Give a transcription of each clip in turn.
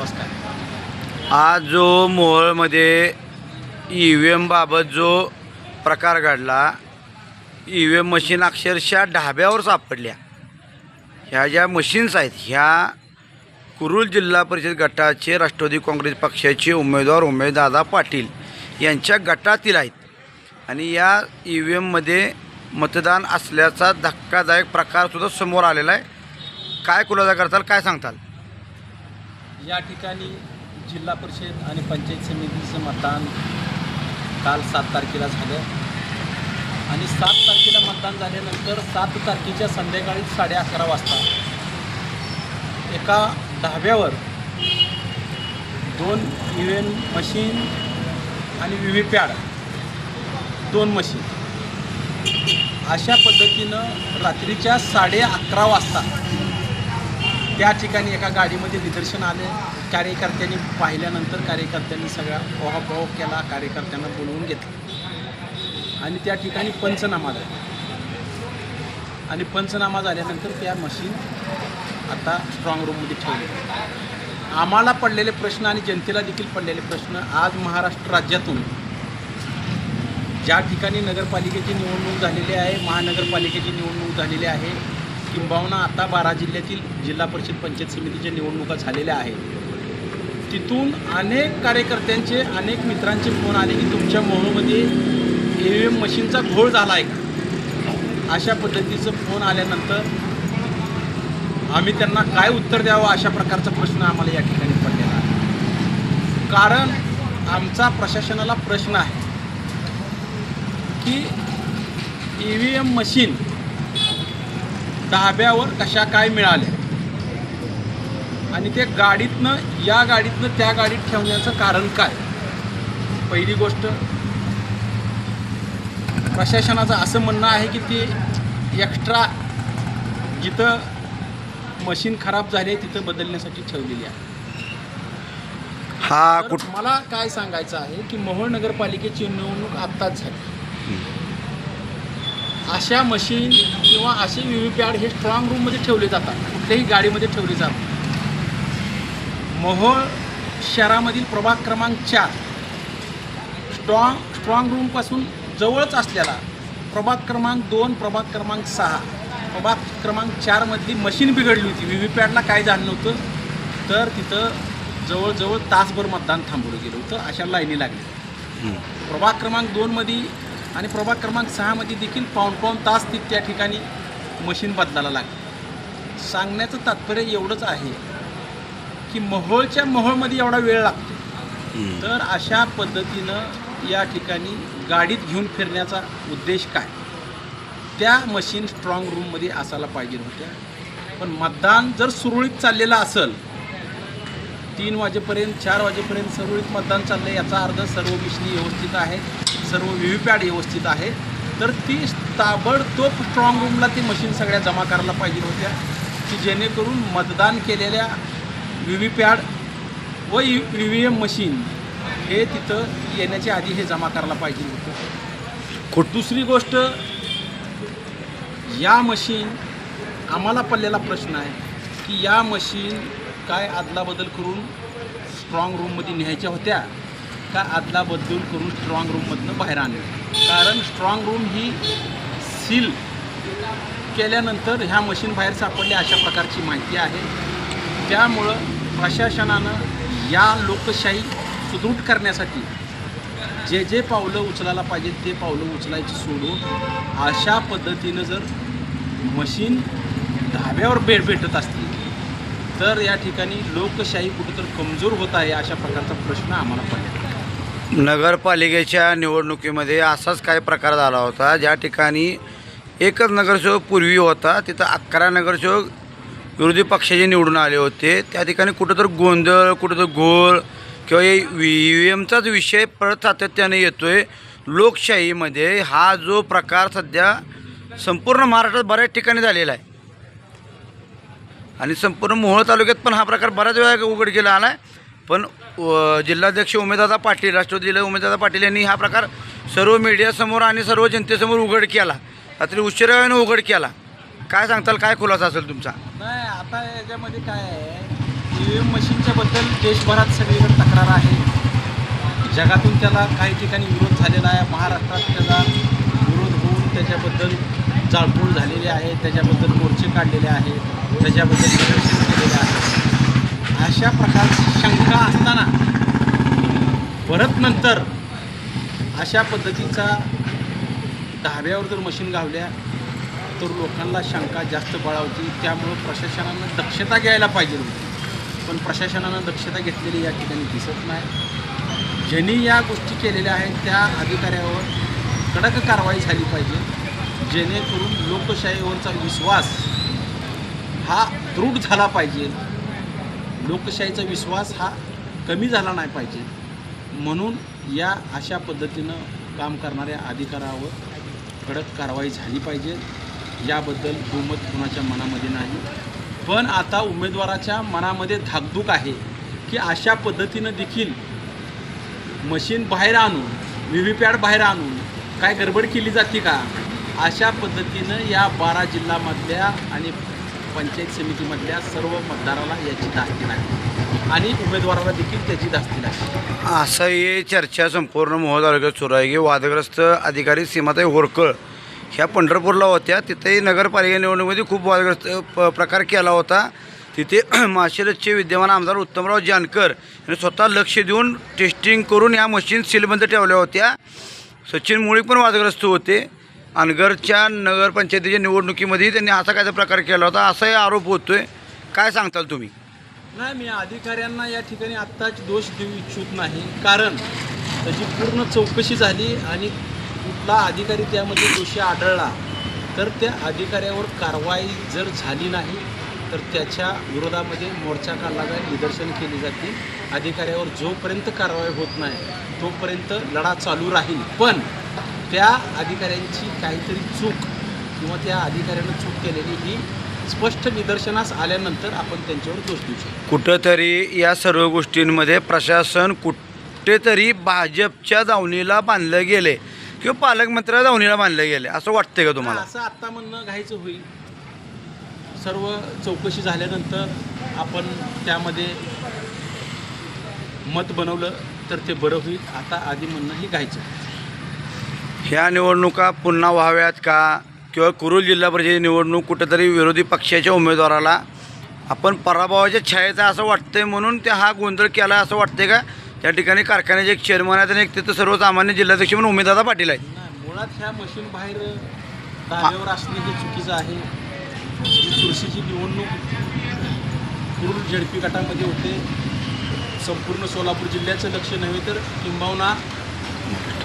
नमस्कार. आज जो मोहोळमध्ये ई व्ही एमबाबत जो प्रकार घडला ई व्ही एम मशीन अक्षरशः ढाब्यावर सापडल्या. ह्या ज्या मशीन्स आहेत ह्या कुरुल जिल्हा परिषद गटाचे राष्ट्रवादी काँग्रेस पक्षाचे उमेदवार उमेददादा पाटील यांच्या गटातील आहेत. आणि या ई व्ही एममध्ये मतदान असल्याचा धक्कादायक प्रकारसुद्धा समोर आलेला आहे. काय खुलासा करताल काय सांगताल? या ठिकाणी जिल्हा परिषद आणि पंचायत समितीचं मतदान काल सात तारखेला झालं. आणि सात तारखेला मतदान झाल्यानंतर सात तारखेच्या संध्याकाळी साडे अकरा वाजता एका ढाब्यावर दोन ई व्ही एम मशीन आणि व्ही व्ही पॅड दोन मशीन अशा पद्धतीनं रात्रीच्या साडे अकरा वाजता त्या ठिकाणी एका गाडीमध्ये निदर्शन आले. कार्यकर्त्यांनी पाहिल्यानंतर कार्यकर्त्यांनी सगळा ओहापोह केला कार्यकर्त्यांना बोलवून घेतलं. आणि त्या ठिकाणी पंचनामा झाला. आणि पंचनामा झाल्यानंतर त्या मशीन आता स्ट्रॉंग रूममध्ये ठेवली. आम्हाला पडलेले प्रश्न आणि जनतेला देखील पडलेले प्रश्न आज महाराष्ट्र राज्यातून ज्या ठिकाणी नगरपालिकेची निवडणूक झालेली आहे महानगरपालिकेची निवडणूक झालेली आहे किंबहुना आता बारा जिल्ह्यातील जिल्हा परिषद पंचायत समितीच्या निवडणुका झालेल्या आहेत. तिथून अनेक कार्यकर्त्यांचे अनेक मित्रांचे फोन आले की तुमच्या मोहोळमध्ये ई व्ही एम मशीनचा घोळ झाला आहे का? अशा पद्धतीचं फोन आल्यानंतर आम्ही त्यांना काय उत्तर द्यावं अशा प्रकारचा प्रश्न आम्हाला या ठिकाणी पडलेला आहे. कारण आमचा प्रशासनाला प्रश्न आहे की ई व्ही एम मशीन धाब्यावर कशा काय मिळाल्या आणि ते गाडीतनं या गाडीतनं त्या गाडीत ठेवण्याचं कारण काय. पहिली गोष्ट प्रशासनाचं असं म्हणणं आहे की ते एक्स्ट्रा जिथं मशीन खराब झाली आहे तिथं बदलण्यासाठी ठेवलेली आहे. हा कुठ मला काय सांगायचं आहे की मोहोळ नगरपालिकेची निवडणूक आत्ताच झाली. अशा मशीन किंवा असे व्ही व्ही पॅड हे स्ट्रॉंग रूममध्ये ठेवले जातात. कुठल्याही गाडीमध्ये ठेवले जातात मोहोळ शहरामधील प्रभाग क्रमांक चार. स्ट्रॉंग स्ट्रॉंग रूमपासून जवळच असलेला प्रभाग क्रमांक दोन प्रभाग क्रमांक सहा. प्रभाग क्रमांक चारमधली मशीन बिघडली होती. व्ही व्ही पॅडला काय झालं नव्हतं? तर तिथं जवळजवळ तासभर मतदान थांबवलं गेलं होतं. अशा लाईनी लागल्या. प्रभाग क्रमांक दोनमध्ये आणि प्रभाग क्रमांक सहामध्ये देखील पाऊण पाऊण तास ती त्या ठिकाणी मशीन बदलायला लागली. सांगण्याचं तात्पर्य एवढंच आहे की मोहोळच्या मोहोळमध्ये एवढा वेळ लागतो. तर अशा पद्धतीनं या ठिकाणी गाडीत घेऊन फिरण्याचा उद्देश काय? त्या मशीन स्ट्रॉंग रूममध्ये असायला पाहिजे होत्या. पण मतदान जर सुरळीत चाललेलं असेल तीन वाजेपर्यंत चार वाजेपर्यंत सुरळीत मतदान चाललं आहे याचा अर्थ सर्व मिशनी व्यवस्थित आहेत. सर्व व्ही व्ही पॅड व्यवस्थित आहे. तर ती ताबडतोब स्ट्रॉंग रूमला ती मशीन सगळ्या जमा करायला पाहिजे होत्या. की जेणेकरून मतदान केलेल्या व्ही व्ही पॅड व व्ही व्ही एम मशीन हे तिथं येण्याच्या आधी हे जमा करायला पाहिजे होतं. कुठ? दुसरी गोष्ट या मशीन आम्हाला पडलेला प्रश्न आहे की या मशीन काय अदलाबदल करून स्ट्रॉंग रूममध्ये न्यायच्या होत्या? का अदलाबदल करून स्ट्रॉंग रूममधनं बाहेर आणलं? कारण स्ट्रॉंग रूम ही सील केल्यानंतर ह्या मशीन बाहेर सापडल्या अशा प्रकारची माहिती आहे. त्यामुळं प्रशासनानं या लोकशाही सुदृढ करण्यासाठी जे जे पावलं उचलायला पाहिजेत ते पावलं उचलायची सोडून अशा पद्धतीनं जर मशीन धाब्यावर भेट भेटत असतील तर या ठिकाणी लोकशाही कुठंतर कमजोर होत आहे अशा प्रकारचा प्रश्न आम्हाला पडला. नगरपालिकेच्या निवडणुकीमध्ये असाच काही प्रकार झाला होता. ज्या ठिकाणी एकच नगरसेवक पूर्वी होता तिथं अकरा नगरसेवक विरोधी पक्षाचे निवडून आले होते. त्या ठिकाणी कुठंतर गोंधळ कुठंतर घोळ किंवा हे व्ही व्ही एमचाच विषय परत सातत्याने येतो आहे लोकशाहीमध्ये हा जो प्रकार सध्या संपूर्ण महाराष्ट्रात बऱ्याच ठिकाणी झालेला आहे. आणि संपूर्ण मोहोळ तालुक्यात पण हा प्रकार बऱ्याच वेळा उघडकीला आला आहे पण व- जिल्हाध्यक्ष उमेदादा पाटील राष्ट्रवादी जिल्हा उमेदादा पाटील यांनी हा प्रकार सर्व मीडियासमोर आणि सर्व जनतेसमोर उघड केला. रात्री उशिराने उघड केला. काय सांगताल? काय खुलासा असेल तुमचा? नाही आता याच्यामध्ये काय आहे ई एम मशीनच्या बद्दल देशभरात सगळीकडे तक्रार आहे. जगातून त्याला काही ठिकाणी विरोध झालेला आहे. महाराष्ट्रात त्याला विरोध होऊन त्याच्याबद्दल जाळपोळ झालेली आहे. त्याच्याबद्दल मोर्चे काढलेले आहेत. त्याच्याबद्दल निदर्शन केलेले आहे. अशा प्रकारची शंका असताना परत नंतर अशा पद्धतीचा धाब्यावर जर मशीन गावल्या तर लोकांना शंका जास्त बळावती. त्यामुळं प्रशासनानं दक्षता घ्यायला पाहिजे होती. पण प्रशासनानं दक्षता घेतलेली या ठिकाणी दिसत नाही. ज्यांनी या गोष्टी केलेल्या आहेत त्या अधिकाऱ्यावर कडक कारवाई झाली पाहिजे. जेणेकरून लोकशाहीवरचा विश्वास हा दृढ झाला पाहिजे. लोकशाहीचा विश्वास हा कमी झाला नाही पाहिजे. म्हणून या अशा पद्धतीनं काम करणाऱ्या अधिकारावर कडक कारवाई झाली पाहिजे. याबद्दल दुमत कुणाच्या मनामध्ये नाही. पण आता उमेदवाराच्या मनामध्ये धाकधूक आहे की अशा पद्धतीनं देखील मशीन बाहेर आणून व्ही व्ही पॅड बाहेर आणून काय गडबड केली जाते का? अशा पद्धतीनं या बारा जिल्ह्यामधल्या आणि पंचायत समितीमधल्या सर्व मतदाराला याची धास्ती नाही. आणि उमेदवाराला देखील त्याची धास्ती नाही. असं ही चर्चा संपूर्ण मोहोळ तालुक्यात सुरू आहे की वादग्रस्त अधिकारी सीमाताई होरकळ ह्या पंढरपूरला होत्या. तिथेही नगरपालिका निवडणुकीमध्ये खूप वादग्रस्त प प्रकार केला होता. तिथे माशिरसचे विद्यमान आमदार उत्तमराव जानकर यांनी स्वतः लक्ष देऊन टेस्टिंग करून या मशीन सीलबंद ठेवल्या होत्या. सचिन मुळी पण वादग्रस्त होते. अनगरच्या नगरपंचायतीच्या निवडणुकीमध्ये त्यांनी असा कायचा प्रकार केला होता असाही आरोप होतोय. काय सांगताल तुम्ही? नाही मी अधिकाऱ्यांना या ठिकाणी आत्ताच दोष देऊ इच्छित नाही. कारण त्याची पूर्ण चौकशी झाली आणि कुठला अधिकारी त्यामध्ये दोषी आढळला तर त्या अधिकाऱ्यावर कारवाई जर झाली नाही तर त्याच्या विरोधामध्ये मोर्चा काढला जाईल निदर्शन केली जातील अधिकाऱ्यावर जोपर्यंत कारवाई होत नाही तोपर्यंत लढा चालू राहील. पण त्या अधिकाऱ्यांची काहीतरी चूक किंवा त्या अधिकाऱ्यानं चूक केलेली ही स्पष्ट निदर्शनास आल्यानंतर आपण त्यांच्यावर दोष देऊ शकतो. कुठंतरी या सर्व गोष्टींमध्ये प्रशासन कुठेतरी भाजपच्या दावणीला बांधलं गेले किंवा पालकमंत्र्या दावणीला बांधलं गेले असं वाटतंय का तुम्हाला? असं आत्ता म्हणणं घायचं होईल. सर्व चौकशी झाल्यानंतर आपण त्यामध्ये मत बनवलं तर ते बरं होईल. आता आधी म्हणणं ही घायचं ह्या निवडणुका पुन्हा व्हाव्यात का? किंवा कुरुल जिल्हा परिषद निवडणूक कुठेतरी विरोधी पक्षाच्या उमेदवाराला आपण पराभवाच्या छायेत आहे असं वाटतंय म्हणून ते हा गोंधळ केला असं वाटतंय का? त्या ठिकाणी कारखान्याचे एक चेअरमन आहेत आणि एक तिथं सर्वसामान्य जिल्हाध्यक्ष म्हणून उमेदवार पाटील आहेत. नाही मुळात ह्या मशीन बाहेर धाब्यावर असणे हे चुकीचं आहे. म्हणजे ही चुरशीची निवडणूक कुरुल झेडपी गटामध्ये होते. संपूर्ण सोलापूर जिल्ह्याचं लक्ष नव्हे तर किंबहुना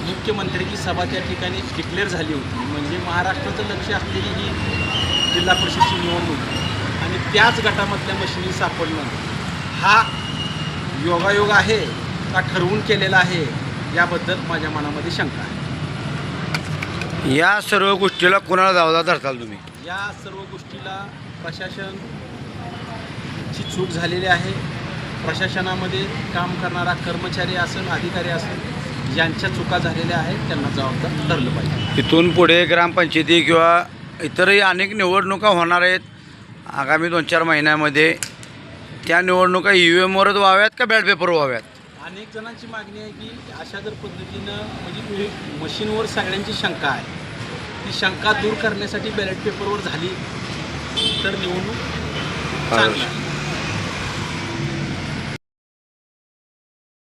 मुख्यमंत्र्यांची सभा त्या ठिकाणी डिक्लेअर झाली होती. म्हणजे महाराष्ट्राचं लक्ष असलेली ही जिल्हा परिषदची निवडणूक आणि त्याच गटामधल्या मशिनी सापडणं. हा योगायोग आहे का ठरवून केलेला आहे याबद्दल माझ्या मनामध्ये शंका आहे. या सर्व गोष्टीला कोणाला दावदा धरताल तुम्ही? या सर्व गोष्टीला प्रशासनची चूक झालेली आहे. प्रशासनामध्ये काम करणारा कर्मचारी असेल अधिकारी असेल यांच्या चुका झालेल्या आहेत त्यांना जबाबदार धरलं पाहिजे. इथून पुढे ग्रामपंचायती किंवा इतरही अनेक निवडणुका होणार आहेत. आगामी दोन चार महिन्यामध्ये त्या निवडणुका ई व्ही एमवरच व्हाव्यात का बॅट पेपर व्हाव्यात? अनेक जणांची मागणी आहे की अशा जर पद्धतीनं म्हणजे मशीनवर सगळ्यांची शंका आहे. ती शंका दूर करण्यासाठी बॅलेट पेपरवर झाली तर निवडणूक चांगलं